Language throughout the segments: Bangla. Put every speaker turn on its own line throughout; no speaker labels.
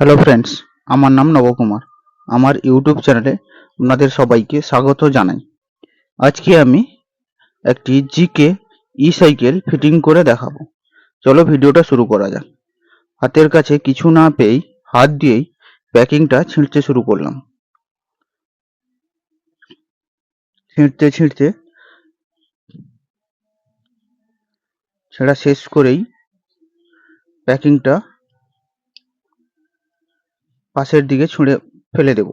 হ্যালো ফ্রেন্ডস আমার নাম নবকুমার আমার ইউটিউব চ্যানেলে আপনাদের সবাইকে স্বাগত জানাই। আজকে আমি একটি জিকে ই সাইকেল ফিটিং করে দেখাবো। চলো ভিডিওটা শুরু করা যাক। হাতের কাছে কিছু না পেয়েই হাত দিয়েই প্যাকিংটা ছিঁড়তে শুরু করলাম। ছিঁড়তে ছিঁড়তে ছেঁড়া শেষ করেই প্যাকিংটা পাশের দিকে ছুঁড়ে ফেলে দেব।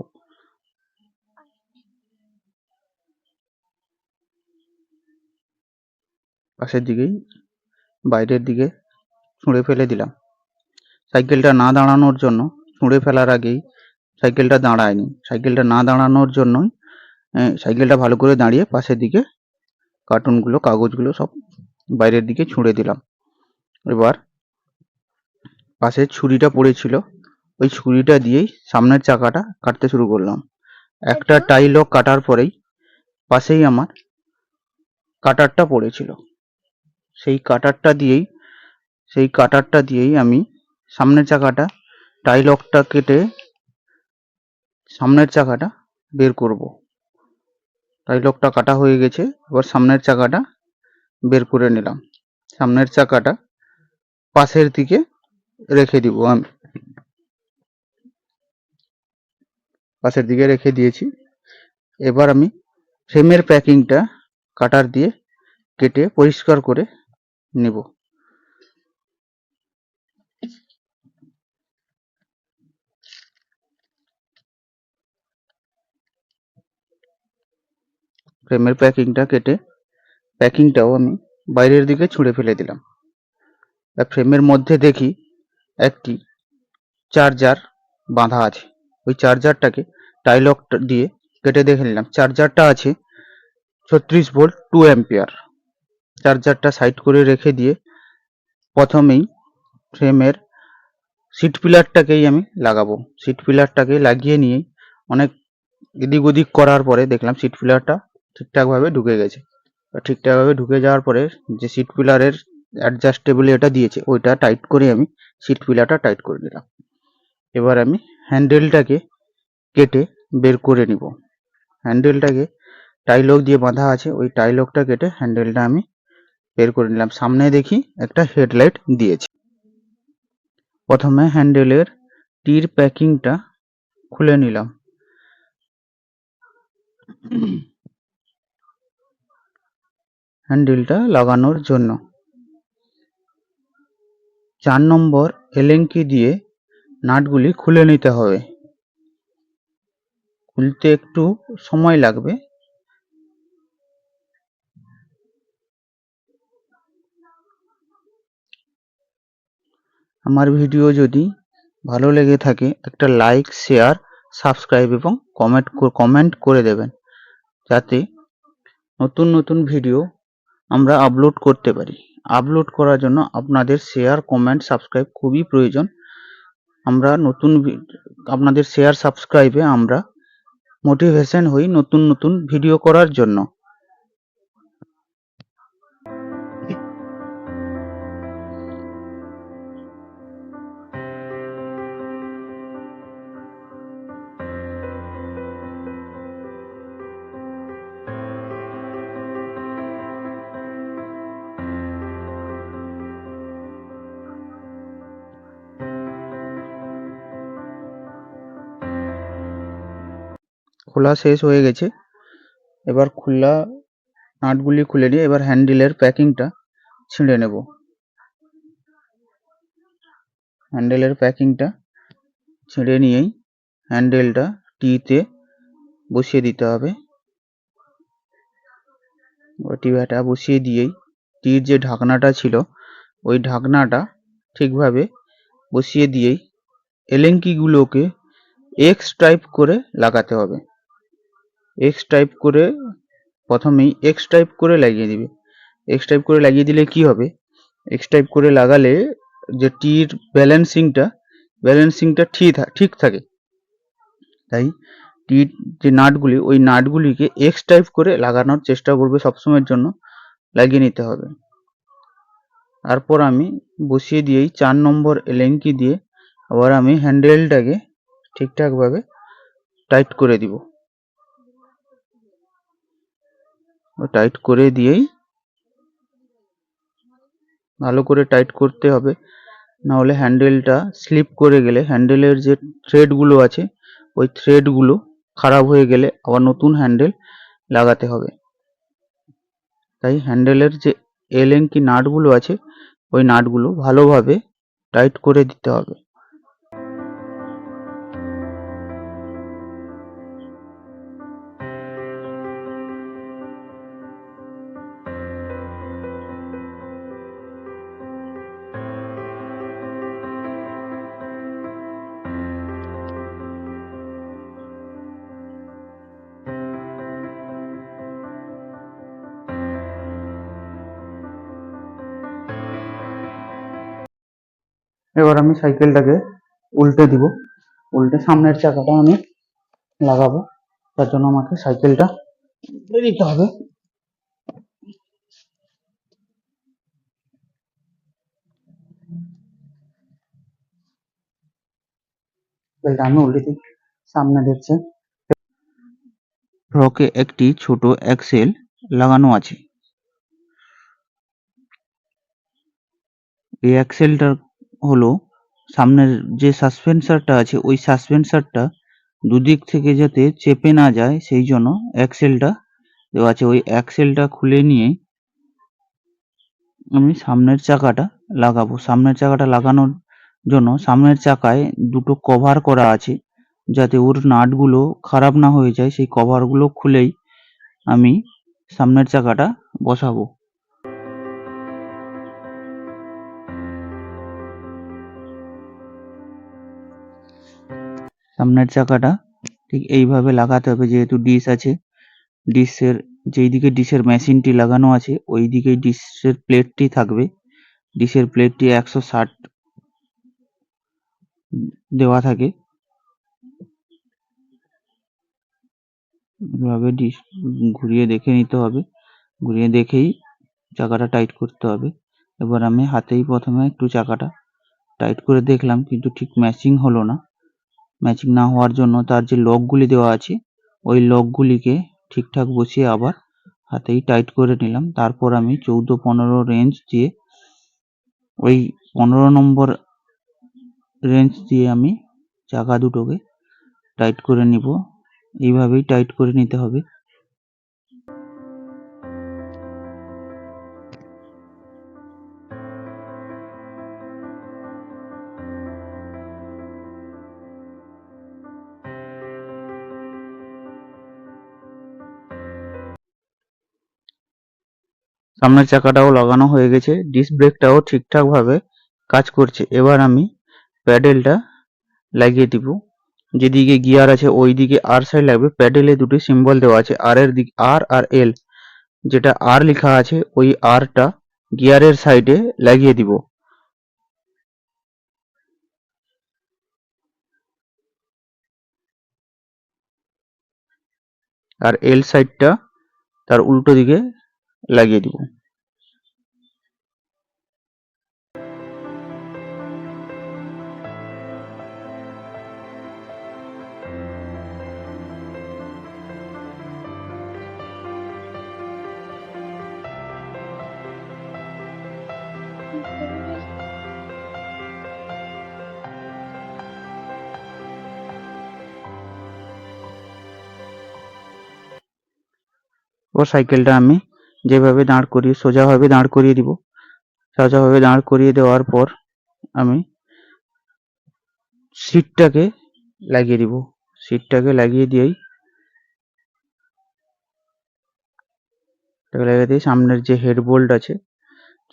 পাশের দিকেই, বাইরের দিকে ছুঁড়ে ফেলে দিলাম। সাইকেলটা না দাঁড়ানোর জন্য, ছুঁড়ে ফেলার আগেই সাইকেলটা দাঁড়ায়নি। সাইকেলটা না দাঁড়ানোর জন্যই সাইকেলটা ভালো করে দাঁড়িয়ে পাশের দিকে কার্টুনগুলো, কাগজগুলো সব বাইরের দিকে ছুঁড়ে দিলাম। এবার পাশে ছুরিটা পড়েছিল। ওই ছুরিটা দিয়েই সামনের চাকাটা কাটতে শুরু করলাম। একটা টাই লক কাটার পরেই পাশেই আমার কাটারটা পড়েছিল। সেই কাটারটা দিয়েই সেই কাটারটা দিয়েই আমি সামনের চাকাটা টাই লকটা কেটে সামনের চাকাটা বের করব। টাই লকটা কাটা হয়ে গেছে এবার সামনের চাকাটা বের করে নিলাম। সামনের চাকাটা পাশের দিকে রেখে দিব আমি। পাশের দিকে রেখে দিয়েছি। এবার আমি ফ্রেমের প্যাকিংটা কাটার দিয়ে কেটে পরিষ্কার করে নেব। ফ্রেমের প্যাকিংটা কেটে প্যাকিংটাও আমি বাইরের দিকে ছুঁড়ে ফেলে দিলাম। ফ্রেমের মধ্যে দেখি একটি চার্জার বাঁধা আছে। ওই চার্জারটাকে টাইলক দিয়ে কেটে দেখে নিলাম। চার্জারটা আছে ছত্রিশ ভোল্ট টু অ্যাম্পিয়ার চার্জারটা সাইড করে রেখে দিয়ে প্রথমেই ফ্রেমের সিট পিলারটাকেই আমি লাগাবো। সিট পিলারটাকে লাগিয়ে নিয়ে অনেক এদিক ওদিক করার পরে দেখলাম সিট পিলারটা ঠিকঠাকভাবে ঢুকে গেছে। ঠিকঠাকভাবে ঢুকে যাওয়ার পরে যে সিট পিলারের অ্যাডজাস্টেবল এটা দিয়েছে, ওইটা টাইট করে আমি সিট পিলারটা টাইট করে দিলাম এবার আমি হ্যান্ডেলটাকে কেটে বের করে নিব। হ্যান্ডেলটাকে টাইলক দিয়ে বাঁধা আছে, ওই টাইলকটা কেটে হ্যান্ডেলটা আমি বের করে নিলাম। সামনে দেখি একটা হেডলাইট দিয়েছে। প্রথমে হ্যান্ডেলের টির প্যাকিংটা খুলে নিলাম। হ্যান্ডেলটা লাগানোর জন্য চার নম্বর এলেঙ্কি দিয়ে নাটগুলি খুলে নিতে হবে। খুলতে একটু সময় লাগবে। আমার ভিডিও যদি ভালো লেগে থাকে, একটা লাইক, শেয়ার, সাবস্ক্রাইব এবং কমেন্ট কমেন্ট করে দেবেন। যাতে নতুন নতুন ভিডিও আমরা আপলোড করতে পারি। আপলোড করার জন্য আপনাদের শেয়ার, কমেন্ট, সাবস্ক্রাইব খুবই প্রয়োজন। আমরা নতুন আপনাদের শেয়ার সাবস্ক্রাইবে আমরা মোটিভেশন হই নতুন নতুন ভিডিও করার জন্য। খোলা শেষ হয়ে গেছে। এবার খোলা নাটগুলি খুলে নিয়ে এবার হ্যান্ডেলের প্যাকিংটা ছিঁড়ে নেব। হ্যান্ডেলের প্যাকিংটা ছিঁড়ে নিয়েই হ্যান্ডেলটা টিতে বসিয়ে দিতে হবে। টিভাটা বসিয়ে দিয়েই টির যে ঢাকনাটা ছিল, ওই ঢাকনাটা ঠিকভাবে বসিয়ে দিয়েই এলেঙ্কিগুলোকে এক্স টাইপ করে লাগাতে হবে। এক্স টাইপ করে প্রথমেই এক্স টাইপ করে লাগিয়ে দিবে। এক্স টাইপ করে লাগিয়ে দিলে কি হবে? এক্স টাইপ করে লাগালে যে টির ব্যালেন্সিংটা ব্যালেন্সিংটা ঠিক ঠিক থাকে। তাই টির যে নাটগুলি, ওই নাটগুলিকে এক্স টাইপ করে লাগানোর চেষ্টা করবে সবসময়ের জন্য, লাগিয়ে নিতে হবে। তারপর আমি বসিয়ে দিয়েই চার নম্বর এলেঙ্কি দিয়ে, আবার আমি হ্যান্ডেলটাকে ঠিকঠাকভাবে টাইট করে দিব। টাইট করে দিয়েই ভালো করে টাইট করতে হবে। না হলে হ্যান্ডেলটা স্লিপ করে গেলে হ্যান্ডেলের যে থ্রেডগুলো আছে, ওই থ্রেডগুলো খারাপ হয়ে গেলে আবার নতুন হ্যান্ডেল লাগাতে হবে। তাই হ্যান্ডেলের যে এলেন কি নাটগুলো আছে, ওই নাটগুলো ভালোভাবে টাইট করে দিতে হবে। এবার আমি সাইকেলটাকে উল্টে দিব। উল্টে সামনের চাকাটা আমি লাগাবো। তার জন্য আমাকে সাইকেলটা দিতে হবে। আমি উল্টে সামনে দেখছে ফ্রকে একটি ছোট অ্যাক্সেল লাগানো আছে। এই অ্যাক্সেলটা হলো, সামনের যে সাসপেন্সারটা আছে, ওই সাসপেন্সারটা দুদিক থেকে যাতে চেপে না যায়, সেই জন্য অ্যাক্সেলটা দেওয়া আছে। ওই অ্যাক্সেলটা খুলে নিয়ে আমি সামনের চাকাটা লাগাবো। সামনের চাকাটা লাগানোর জন্য সামনের চাকায় দুটো কভার করা আছে, যাতে ওর নাটগুলো খারাপ না হয়ে যায়। সেই কভারগুলো খুলেই আমি সামনের চাকাটা বসাবো। সামনের চাকাটা ঠিক এইভাবে লাগাতে হবে, যেহেতু ডিশ আছে। ডিশের যেই দিকে ডিশের মেশিনটি লাগানো আছে ওই দিকে ডিশের প্লেটটি থাকবে। ডিশের প্লেটটি একশো ষাট দেওয়া থাকে। এভাবে ডিশ ঘুরিয়ে দেখে নিতে হবে। ঘুরিয়ে দেখেই চাকাটা টাইট করতে হবে। এবার আমি হাতেই প্রথমে একটু চাকাটা টাইট করে দেখলাম, কিন্তু ঠিক ম্যাচিং হলো না। ম্যাচিং না হওয়ার জন্য তার যে লকগুলি দেওয়া আছে, ওই লকগুলিকে ঠিকঠাক বসিয়ে আবার হাতেই টাইট করে নিলাম। তারপর আমি চৌদ্দ পনেরো রেঞ্জ দিয়ে, ওই পনেরো নম্বর রেঞ্জ দিয়ে আমি চাকা দুটোকে টাইট করে নিব। এইভাবেই টাইট করে নিতে হবে। সামনের চাকাটাও লাগানো হয়ে গেছে ডিস্ক ব্রেকটাও ঠিকঠাক ভাবে কাজ করছে। এবার আমি প্যাডেলটা লাগিয়ে দিব। যেদিকে গিয়ার আছে ওই দিকে আর সাইড লাগবে। প্যাডেলে দুটি সিম্বল দেওয়া আছে আর এর দিক আর আর এল যেটা আর লেখা আছে, ওই আরটা গিয়ারের সাইডে লাগিয়ে দিব। আর এল সাইডটা তার উল্টো দিকে লাগিয়ে দিব। ও সাইকেলটা আমি যেভাবে দাঁড় করিয়ে, সোজাভাবে দাঁড় করিয়ে দিব। সোজাভাবে দাঁড় করিয়ে দেওয়ার পর আমি সিটটাকে লাগিয়ে দিব। সিটটাকে লাগিয়ে দিয়েই লাগিয়ে দিয়ে সামনের যে হেড বোল্ট আছে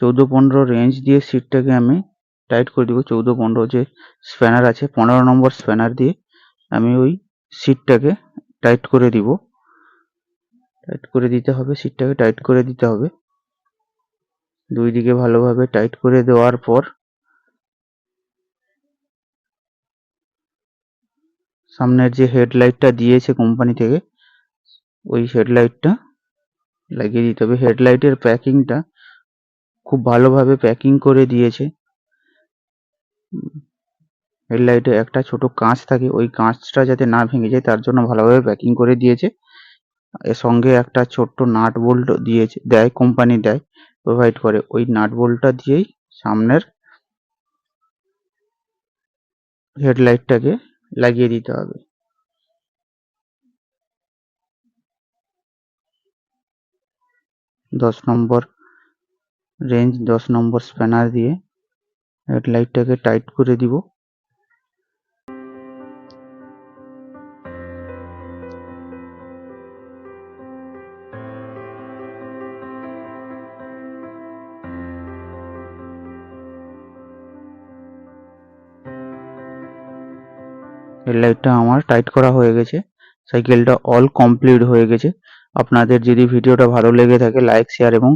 চৌদ্দ পনেরো রেঞ্জ দিয়ে সিটটাকে আমি টাইট করে দিব। চৌদ্দ পনেরো যে স্প্যানার আছে, পনেরো নম্বর স্প্যানার দিয়ে আমি ওই সিটটাকে টাইট করে দিব। টাইট করে দিতে হবে সিটটাকে টাইট করে দিতে হবে। দুই দিকে ভালোভাবে টাইট করে দেওয়ার পর সামনের যে হেডলাইটটা দিয়েছে কোম্পানি থেকে, ওই হেডলাইটটা লাগিয়ে দিতে হবে। হেডলাইটের প্যাকিংটা খুব ভালোভাবে প্যাকিং করে দিয়েছে। হেডলাইটে একটা ছোট কাঁচ থাকে, ওই কাঁচটা যাতে না ভেঙে যায়, তার জন্য ভালোভাবে প্যাকিং করে দিয়েছে। এর সঙ্গে একটা ছোট্ট নাট বোল্ট দিয়েছে, দেয়, কোম্পানি দেয় প্রোভাইড করে। ওই নাট বোল্টটা দিয়েই সামনের হেডলাইটটাকে লাগিয়ে দিতে হবে। দশ নম্বর রেঞ্জ দশ নম্বর স্প্যানার দিয়ে হেডলাইটটাকে টাইট করে দিব। হেডলাইটটা আমার টাইট করা হয়ে গেছে। সাইকেলটা অল কমপ্লিট হয়ে গেছে। আপনাদের যদি ভিডিওটা ভালো লেগে থাকে লাইক শেয়ার এবং